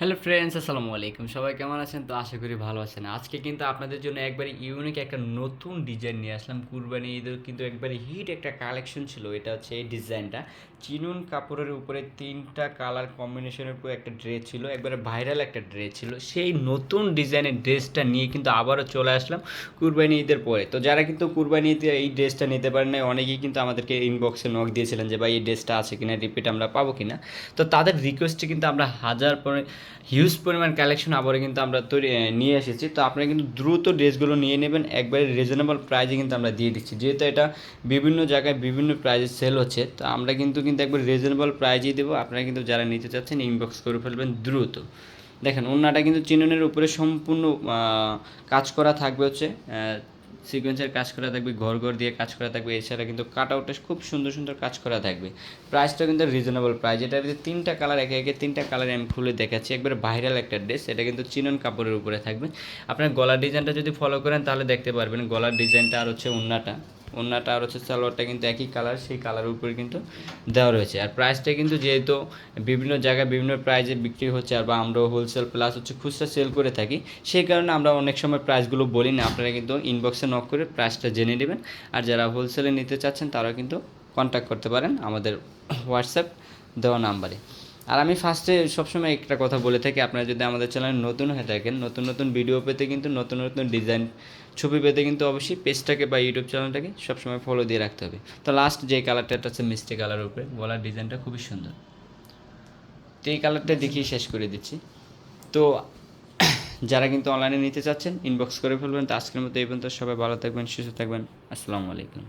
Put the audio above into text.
Hello friends আসসালামু আলাইকুম। সবাই কেমন আছেন? তো আশা করি ভালো আছেন। আজকে কিন্তু আপনাদের জন্য একবারে ইউনিক একটা নতুন ডিজাইন নিয়ে আসলাম। কুরবানি ঈদের কিন্তু একবারে হিট একটা কালেকশন ছিল। এটা হচ্ছে এই ডিজাইনটা চিনুন কাপড়ের উপরে তিনটা কালার কম্বিনেশনের উপরে একটা ড্রেস ছিল। একবারে ভাইরাল একটা ড্রেস ছিল। সেই নতুন ডিজাইনের ড্রেসটা নিয়ে কিন্তু আবারও চলে আসলাম কুরবানি ঈদের পরে। তো যারা কিন্তু কুরবানি ঈদে এই ড্রেসটা নিতে পারেন না অনেকেই কিন্তু আমাদেরকে ইনবক্সে নক দিয়েছিলেন যে, ভাই, এই ড্রেসটা আছে কিনা? রিপিট আমরা পাবো কিনা? তো তাদের রিকোয়েস্টে কিন্তু আমরা হাজার পরে হিউজ পরিমাণ কালেকশন আবারও কিন্তু আমরা তৈরি নিয়ে এসেছি। তো আপনারা কিন্তু দ্রুত ড্রেসগুলো নিয়ে নেবেন, একবারে রিজনেবল প্রাইজে কিন্তু আমরা দিয়ে দিচ্ছি। যেহেতু এটা বিভিন্ন জায়গায় বিভিন্ন প্রাইজে সেল হচ্ছে, তো আমরা কিন্তু কিন্তু একবার রিজনেবল প্রাইজেই দেবো। আপনারা কিন্তু যারা নিতে চাচ্ছেন ইনবক্স করে ফেলবেন দ্রুত। দেখেন, ওনাটা কিন্তু চিননের উপরে সম্পূর্ণ কাজ করা থাকবে হচ্ছে সিকোয়েন্সের কাজ করা থাকবে, ঘর ঘর দিয়ে কাজ করা থাকবে, এছাড়া কিন্তু কাট আউটে খুব সুন্দর সুন্দর কাজ করা থাকবে। প্রাইসটা কিন্তু রিজনেবল প্রাইস ভিতরে তিনটা কালার একে একে তিনটা কালার আমি খুলে দেখাচ্ছি, একবার ভাইরাল একটা ড্রেস এটা কিন্তু চিনন কাপড়ের উপরে থাকবে। আপনার গলার ডিজাইনটা যদি ফলো করেন, তাহলে দেখতে পারবেন গলার ডিজাইনটা আর হচ্ছে ওন্নাটা। ওন্নাটা আর হচ্ছে সালোয়ারটা কিন্তু একই কালার সেই কালারের উপরে কিন্তু দেওয়া রয়েছে। আর প্রাইসটা কিন্তু যেহেতু বিভিন্ন জায়গায় বিভিন্ন প্রাইজে বিক্রি হচ্ছে, আর বা আমরাও হোলসেল প্লাস হচ্ছে খুচরা সেল করে থাকি, সেই কারণে আমরা অনেক সময় প্রাইসগুলো বলি না। আপনারা কিন্তু ইনবক্সে নক করে প্রাইসটা জেনে নেবেন। আর যারা হোলসেলে নিতে চাচ্ছেন, তারাও কিন্তু কন্ট্যাক্ট করতে পারেন আমাদের হোয়াটসঅ্যাপ দেওয়া নাম্বারে আর আমি ফার্স্টে সবসময় একটা কথা বলে থাকি, আপনারা যদি আমাদের চ্যানেলে নতুন হয়ে থাকেন, নতুন নতুন ভিডিও পেতে কিন্তু, নতুন নতুন ডিজাইন ছবি পেতে কিন্তু অবশ্যই পেজটাকে বা ইউটিউব চ্যানেলটাকে সবসময় ফলো দিয়ে রাখতে হবে। তো লাস্ট যে কালারটা এটা হচ্ছে মিষ্টি কালারের উপরে। গলার ডিজাইনটা খুবই সুন্দর। তো এই কালারটা দেখিয়ে শেষ করে দিচ্ছি। তো যারা কিন্তু অনলাইনে নিতে চাচ্ছেন ইনবক্স করে ফেলবেন। তো আজকের মতো এই পর্যন্ত। সবাই ভালো থাকবেন, সুস্থ থাকবেন। আসসালামু আলাইকুম।